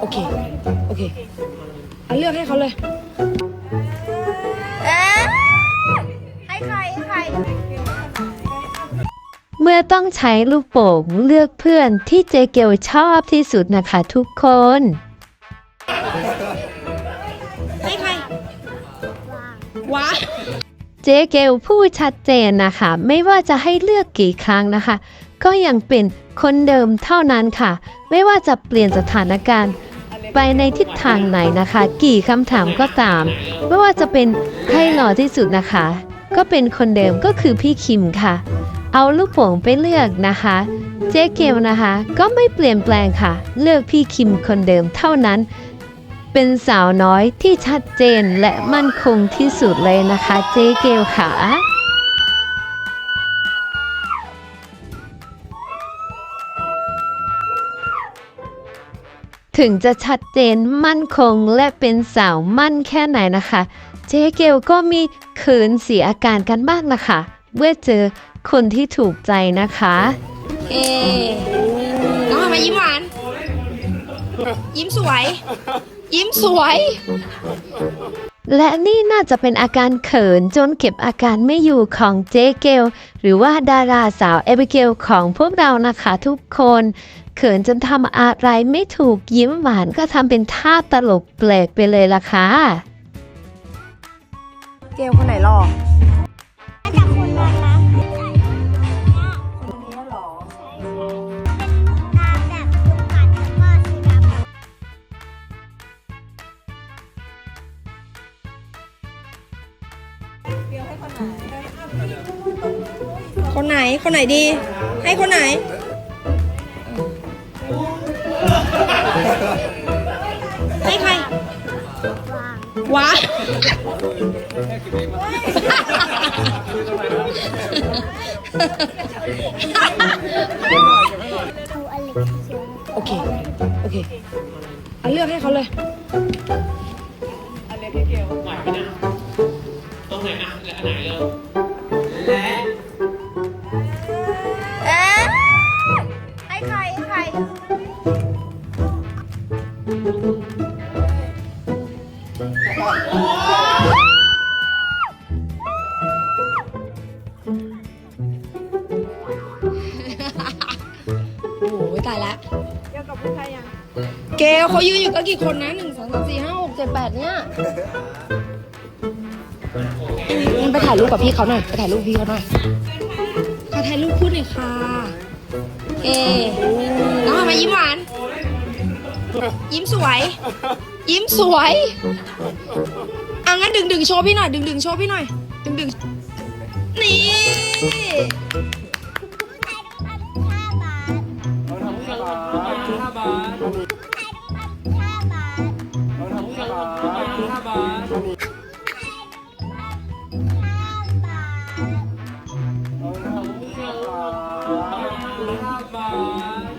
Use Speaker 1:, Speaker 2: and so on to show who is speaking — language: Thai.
Speaker 1: โอเค โอเคเอาเลือกให้เขาเลย
Speaker 2: เอ๊ะให้ใครให้ใคร
Speaker 3: เมื่อต้องใช้ลูกโป่งเลือกเพื่อนที่เจเกลชอบที่สุดนะคะทุกคน
Speaker 1: ให้ใครว้า
Speaker 3: เจเกลพูดชัดเจนนะคะ ไม่ว่าจะให้เลือกกี่ครั้งนะคะ ก็ยังเป็นคนเดิมเท่านั้นค่ะ ไม่ว่าจะเปลี่ยนสถานการณ์ไปในทิศทางไหนนะคะ กี่คำถามก็ตาม ไม่ว่าจะเป็นใครหล่อที่สุดนะคะ ก็เป็นคนเดิมก็คือพี่คิมค่ะ เอาลูกโป่งไปเลือกนะคะ เจเกลนะคะ ก็ไม่เปลี่ยนแปลงค่ะ เลือกพี่คิมคนเดิมเท่านั้น เป็นสาวน้อยที่ชัดเจนและมั่นคงที่สุดเลยนะคะ เจเกลค่ะ ถึงจะชัดเจนมั่นคงและเป็นสาวมั่นแค่ไหนนะคะ เจเกลก็มีเขินเสียอาการกันบ้างนะคะเมื่อเจอคนที่ถูกใจนะคะ
Speaker 1: เอน้องทำไมยิ้มหวาน ยิ้มสวย ยิ้มสวย
Speaker 3: และนี่น่าจะเป็นอาการเขินจนเก็บอาการไม่อยู่ของเจเกล หรือว่าดาราสาวเอเบเกลของพวกเรานะคะทุกคน เขินจนทำอะไรไม่ถูกยิ้มหวานก็ทำเป็นท่าตลกแปลกไปเลยล่ะค่ะ
Speaker 1: เกลคนไหนหลอ
Speaker 2: ก คน
Speaker 1: ไหน คนไหนดี ให้คนไหน ให้ใครว้าโอเค โอเคเอาเลือกให้เขาเลย
Speaker 2: เอ๊ะให้ใค รให้ใคร
Speaker 1: โอ้โหตายละเกี่ยวกับผู้ชายยังเกลเขายืนอยู่กันกี่คนนะหนึ่งสองสามสี่ห้าหกเจ็ดแปดเนี่ยงั้นไปถ่ายรูปกับพี่เขาหน่อยไปถ่ายรูปพี่เขาหน่อยขอถ่ายรูปคู่หน่อยค่ะเอน้องทำไมยิ้มหวาน ยิ้มสวย ยิ้มสวยอะงั้นดึงดึงโชว์พี่หน่อยดึงดึงโชว์พี่หน่อยดึงดึงนี่
Speaker 2: ห้าบาทห้าบาทห้าบาท ภาพหมา